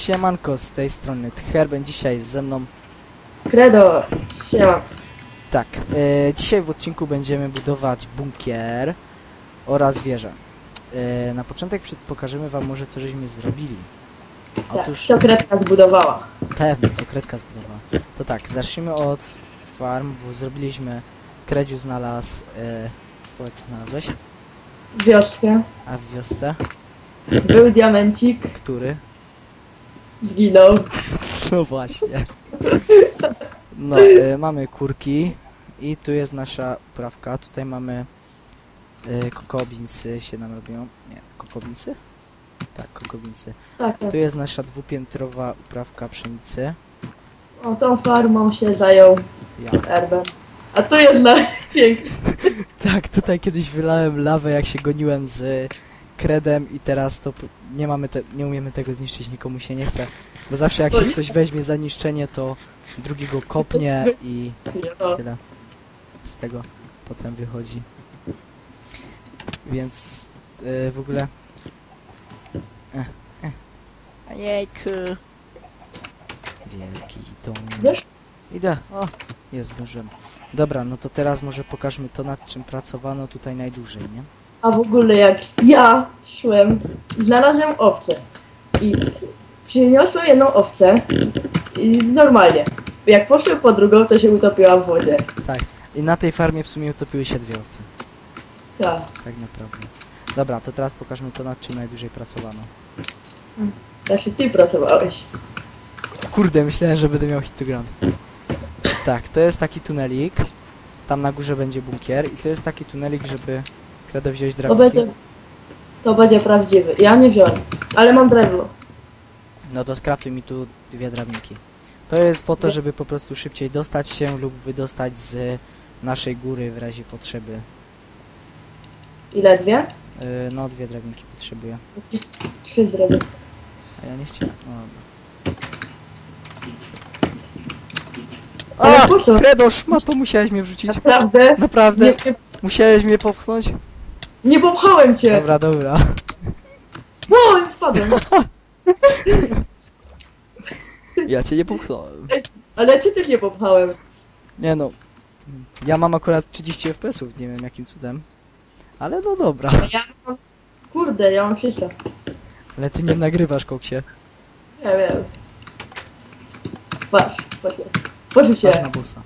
Siemanko, z tej strony Tcherben, dzisiaj ze mną Credo, siema. Tak, e, dzisiaj w odcinku będziemy budować bunkier oraz wieżę. E, na początek przed, pokażemy wam może co żeśmy zrobili. Tak, Otóż co Kredka zbudowała? pewnie co Kredka zbudowała. To tak, zacznijmy od farm, bo zrobiliśmy, Kredziu znalazł, e, powiedz co znalazłeś, Wioskę. a w wiosce, Był diamencik, który? Zginął. No właśnie. No, e, mamy kurki i tu jest nasza uprawka. Tutaj mamy e, kokobinsy się nam robią. Nie, kokobinsy? Tak, kokobinsy. Tak, tak. Tu jest nasza dwupiętrowa uprawka pszenicy. O, tą farmą się zajął Ja. Erben. A tu jest dla piękny. Tak, tutaj kiedyś wylałem lawę, jak się goniłem z kredem i teraz to nie mamy te, nie umiemy tego zniszczyć, nikomu się nie chce. Bo zawsze jak się ktoś weźmie za niszczenie, to drugi go kopnie i No, tyle z tego potem wychodzi. Więc e, w ogóle. E, e. Ojejku. Wielki dom. Idę. O, jest zdążyłem. Dobra, no to teraz może pokażmy to, nad czym pracowano tutaj najdłużej, nie? A w ogóle jak ja szłem, znalazłem owcę. I przyniosłem jedną owcę i normalnie. Jak poszłem po drugą, to się utopiła w wodzie. Tak. I na tej farmie w sumie utopiły się dwie owce. Tak. Tak naprawdę. Dobra, to teraz pokażmy to, nad czym najdłużej pracowano. Znaczy ty pracowałeś. Kurde, myślałem, że będę miał hit to ground. Tak, to jest taki tunelik. Tam na górze będzie bunkier i to jest taki tunelik, żeby kredo wziąć To drabinki. będzie, to będzie prawdziwy. Ja nie wziąłem, ale mam drewno. No to skraftuj mi tu dwie drabinki. To jest po to, żeby po prostu szybciej dostać się lub wydostać z naszej góry w razie potrzeby. Ile? Dwie? Yy, no, dwie drabinki potrzebuję. Trzy zrobię. A ja nie chciałem. No, dobra. Ale A! po co? Kredo, szmato, musiałeś mnie wrzucić. Naprawdę? Naprawdę? Nie, nie, Musiałeś mnie popchnąć? Nie popchałem cię! Dobra, dobra. O, wpadłem. Ja cię nie popchnąłem. Ale cię też nie popchałem. Nie no. Ja mam akurat 30 FPS-ów, nie wiem jakim cudem. Ale no dobra. Ja mam... Kurde, ja mam 300. Ale ty nie nagrywasz, koksie. Nie wiem. Patrz, patrz. Patrz się. na busa.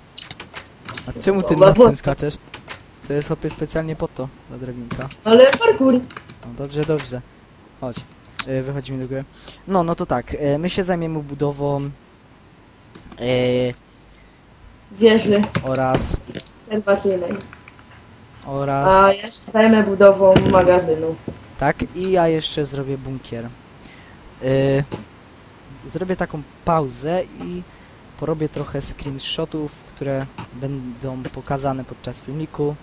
A czemu ty Dobra, nad bo- tym skaczesz? To jest hopie specjalnie po to, ta drabinka. Ale parkour. No dobrze, dobrze. Chodź. E, wychodzimy do góry. No, no to tak. E, my się zajmiemy budową e, Wieży oraz obserwacyjnej. oraz A ja się zajmę budową magazynu. Tak, i ja jeszcze zrobię bunkier. Yy, zrobię taką pauzę i porobię trochę screenshotów, które będą pokazane podczas filmiku.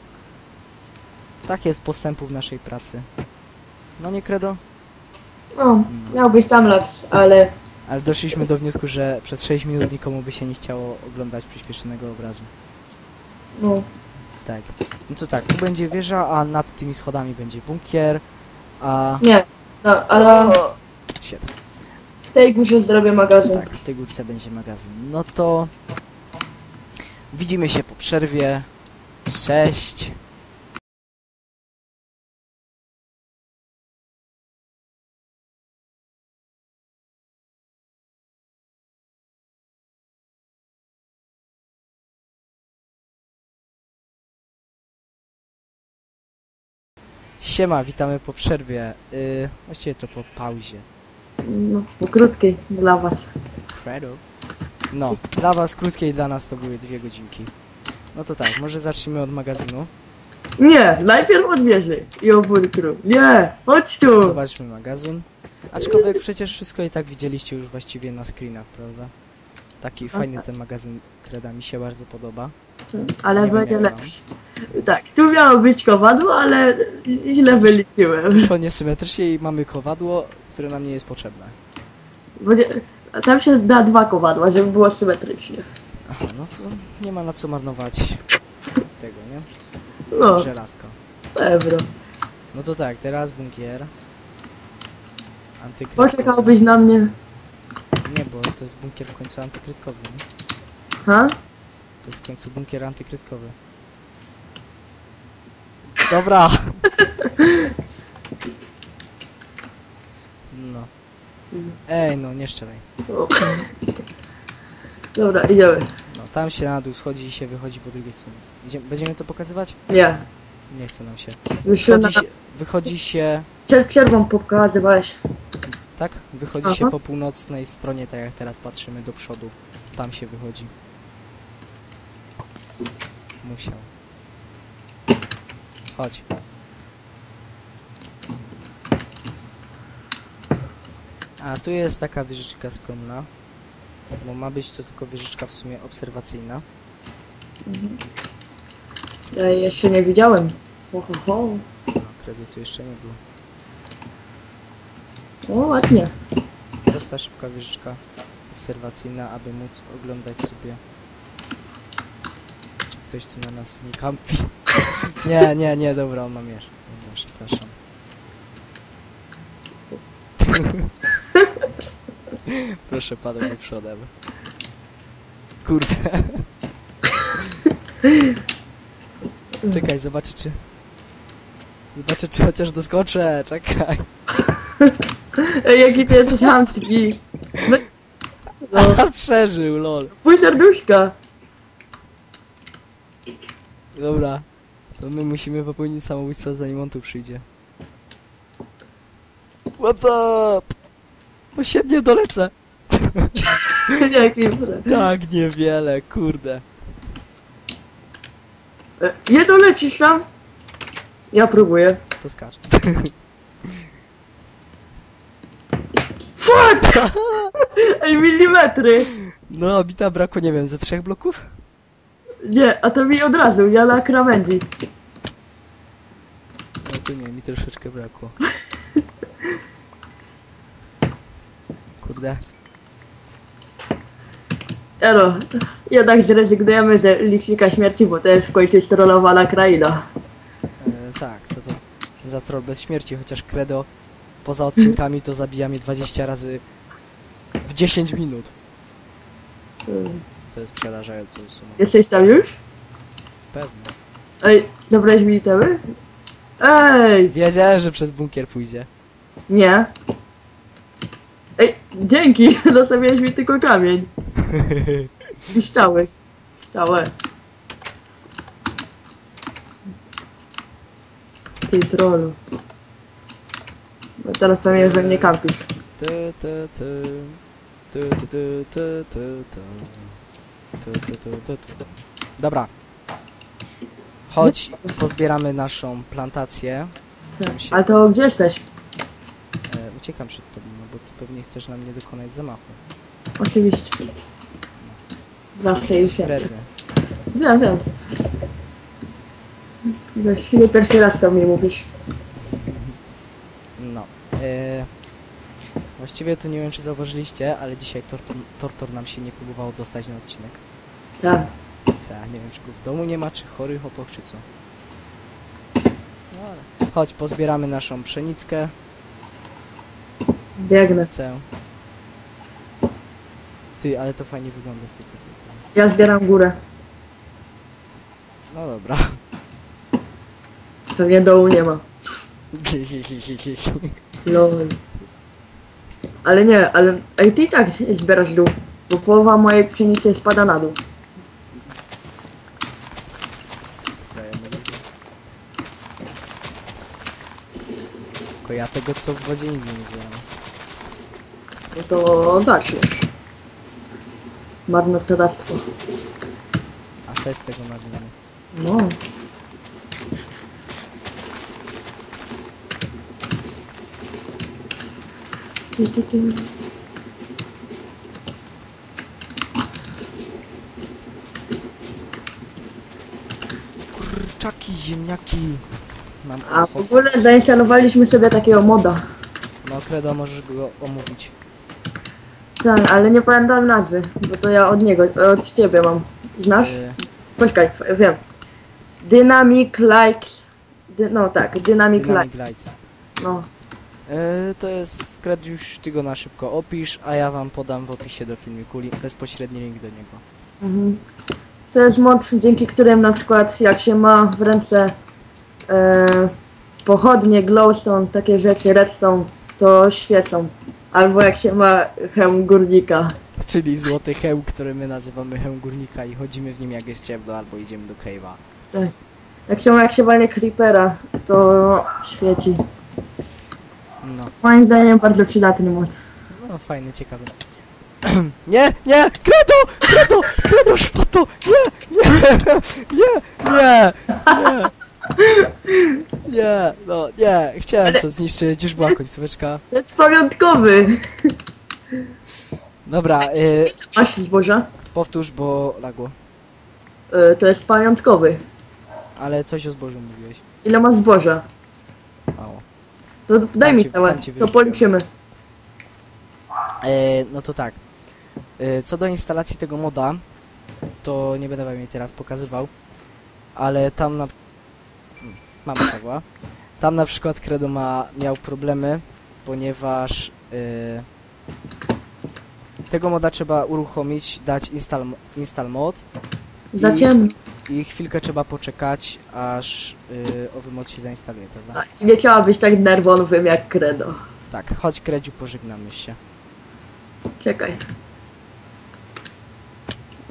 Tak jest postępu w naszej pracy. No nie credo? No, miał być tam laps, ale Ale doszliśmy do wniosku, że przez 6 minut nikomu by się nie chciało oglądać przyspieszonego obrazu. no. Tak. No to tak, tu będzie wieża, a nad tymi schodami będzie bunkier, a... Nie. No, ale Shit. w tej górze zrobię magazyn. Tak, w tej górce będzie magazyn. No to widzimy się po przerwie. Cześć. Siema, witamy po przerwie. Yy, właściwie to po pauzie. No, po krótkiej dla was. Credo. No, dla was krótkiej, dla nas to były dwie godzinki. No to tak, może zacznijmy od magazynu. Nie, najpierw od wieży i o bunkru. Nie, chodź tu. Zobaczmy magazyn. Aczkolwiek przecież wszystko i tak widzieliście już właściwie na screenach, prawda? Taki fajny ten magazyn Kreda mi się bardzo podoba. Ale Nie będzie lepszy. Tak, tu miało być kowadło, ale źle wyliczyłem. Wyszło niesymetrycznie i mamy kowadło, które nam nie jest potrzebne. Tam się da dwa kowadła, żeby było symetrycznie. Aha, no to nie ma na co marnować tego, nie? No, Żelazko. euro. No to tak, teraz bunkier. Antykrypto. Poczekałbyś na mnie. Nie, bo to jest bunkier w końcu antykrytkowy, nie? Ha? To jest w końcu bunkier antykrytkowy. Dobra! No. Ej, no nie szczeraj. O. Dobra, idziemy. No, tam się na dół schodzi i się wychodzi po drugiej stronie. Idzie, będziemy to pokazywać? Nie. Nie chce nam się. Na... Wychodzi się, wychodzi się Przed przerwą pokazywałeś. tak? Wychodzi się Aha. po północnej stronie, tak jak teraz patrzymy do przodu. Tam się wychodzi. Musiał. Chodź. A tu jest taka wieżyczka skromna. Bo ma być to tylko wieżyczka w sumie obserwacyjna. Ja jej jeszcze nie widziałem. Ho, ho, ho. No, kredytu jeszcze nie było. O, ładnie. Prosta, szybka wieżyczka obserwacyjna, aby móc oglądać sobie, czy ktoś tu na nas nie kampi. nie, nie, nie, dobra, on ma mierz. Dobra, przepraszam. Proszę padać do przodem. Kurde. Czekaj, zobaczę czy... Zobaczę czy chociaż doskoczę, czekaj. Ej, jaki ty jesteś hamski. No. No, Przeżył, lol. pój serduszka. Dobra, to my musimy popełnić samobójstwo zanim on tu przyjdzie. What up? Osiednie dolecę. Jaki fre. Tak, niewiele, kurde. Nie dolecisz sam? Ja próbuję. To skacz. Fuck! Ej, milimetry! No, bita brakło, nie wiem, ze trzech bloków? Nie, a to mi od razu, ja na krawędzi. No to nie, mi troszeczkę brakło. Kurde. Elo, jednak zrezygnujemy z licznika śmierci, bo to jest w końcu strollowana kraina. E, tak, co to za troll bez śmierci, chociaż Credo poza odcinkami to zabija mnie 20 razy w 10 minut. Co jest przerażającą sumą. Jesteś tam już? Pewnie. Ej, zabrałeś mi temy? Ej! Wiedziałem, że przez bunkier pójdzie. Nie. Ej, dzięki! Zostawiłeś mi tylko kamień. I szczały. Szczałę. Ty trollu. No teraz pewnie już we mnie kampisz. Tu, tu, tu, tu, tu. Tu, tu, tu, tu, tu. Dobra. Chodź, pozbieramy naszą plantację. Tam się- Ale to gdzie jesteś? E, uciekam przed tobą, no bo ty pewnie chcesz na mnie dokonać zamachu. Oczywiście. Zawsze już wiem. Wredny. Wiem, wiem. Nie pierwszy raz to mi mówisz. No. E, właściwie to nie wiem, czy zauważyliście, ale dzisiaj Tortor, nam się nie próbował dostać na odcinek. Tak. Tak, nie wiem, czy go w domu nie ma, czy chory chłopak, czy co. No ale... Chodź, pozbieramy naszą pszenickę, Biegnę. cę. Ty, ale to fajnie wygląda z tej perspektywy. Ja zbieram górę. No dobra. Pewnie dołu nie ma. Lol. Ale nie, ale ej, ty i tak zbierasz dół. Bo połowa mojej pszenicy spada na dół. Tylko ja tego, co w wodzie nigdy nie zbieram. No to zaczniesz. Marnotrawstwo. A fest tego nagramy. No. Ty, ty, ty. Kurczaki, ziemniaki. Mam A w ochotę. ogóle zainstalowaliśmy sobie takiego moda. No Credo, możesz go omówić. Tak, ale nie pamiętam nazwy, bo to ja od niego, od ciebie mam. Znasz? E, Poczekaj, wiem. Dynamic Likes. Dy, no tak, Dynamic, Dynamic Likes. Lights. No. E, to jest Krediusz, ty go na szybko opisz, a ja wam podam w opisie do filmiku li- bezpośredni link do niego. Mhm. To jest mod, dzięki którym na przykład jak się ma w ręce e, pochodnie, glowstone, takie rzeczy, redstone, to świecą. Albo jak się ma hełm górnika. Czyli złoty hełm, który my nazywamy hełm górnika i chodzimy w nim jak jest ciemno, albo idziemy do cave'a. Tak samo jak się walnie creepera, to świeci. No, Moim zdaniem bardzo przydatny mod. no fajny, ciekawy. nie, nie! Kredo! Kredo! Kredo, szpato! Nie! Nie! Nie! Nie! Nie! Nie! No, nie! Chciałem to zniszczyć, już była końcóweczka. To jest pamiątkowy! Dobra, y, Masz zboża? powtórz, bo lagło. E, to jest pamiątkowy. Ale coś o zbożu mówiłeś. Ile ma zboża? To daj Tam mi ci- całe, to policzymy. E, no to tak. E, co do instalacji tego moda, to nie będę wam jej teraz pokazywał, ale tam na... Hmm, Mam Pawła. Tam na przykład Credo ma, miał problemy, ponieważ e, tego moda trzeba uruchomić, dać install, install mod Za ciemno. I chwilkę trzeba poczekać, aż e, owy mod się zainstaluje, prawda? I nie chciała być tak nerwowym jak Credo. Tak, chodź Kredziu, pożegnamy się. Czekaj.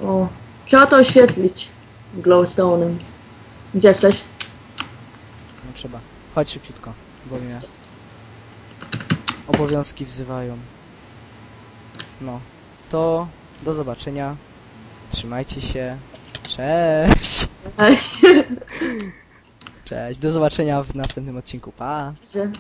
O, trzeba to oświetlić glowstone'em. Gdzie jesteś? No trzeba. Chodź szybciutko, bo mnie obowiązki wzywają. No, to do zobaczenia. Trzymajcie się. Cześć. Cześć, do zobaczenia w następnym odcinku. Pa. Że